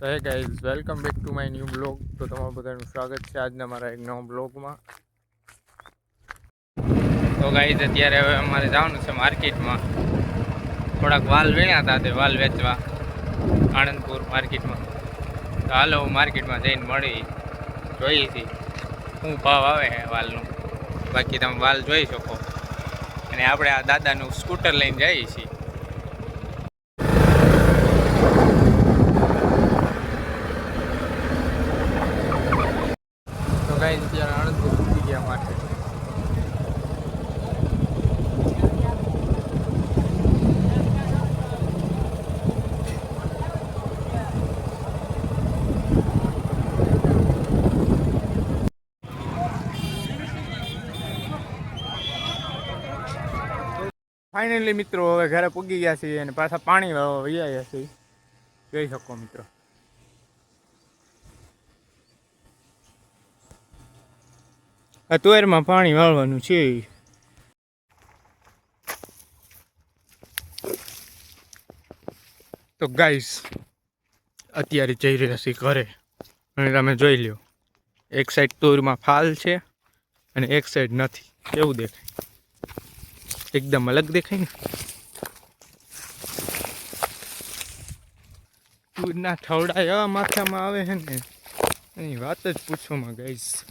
તો hey guys welcome back to my new blog તો તમારું બધાનું સ્વાગત છે આજના મારા એક નવા બ્લોગમાં તો ગાઈઝ અત્યારે હવે અમારે જવાનું છે માર્કેટમાં થોડાક વાલ વીણ્યા હતા તે વાલ વેચવા. આણંદપુર માર્કેટમાં તો હાલો માર્કેટમાં જઈને મળી. જોઈ હતી શું ભાવ આવે છે વાલનું. બાકી તમે વાલ જોઈ શકો. અને આપણે આ દાદાનું સ્કૂટર લઈને જઈએ છીએ તો ગાઈઝ અત્યારે આણંદપુર પૂરી ગયા માટે ફાઇનલી મિત્રો હવે ઘરે પૂગી ગયા છીએ અને પાછા પાણી વાળવા વહી આવ્યા છીએ જોઈ શકો મિત્રો આ તુવેરમાં પાણી વાળવાનું છે. તો ગાઈસ, અત્યારે જઈ રહ્યા છીએ ઘરે. અને તમે જોઈ લ્યો, એક સાઈડ તુરમાં ફાલ છે અને એક સાઈડ નથી. કેવું દેખાય? એકદમ અલગ દેખાય ને? તુરના એવા માથામાં આવે છે ને? એની વાત જ પૂછોમાં, ગાઈસ.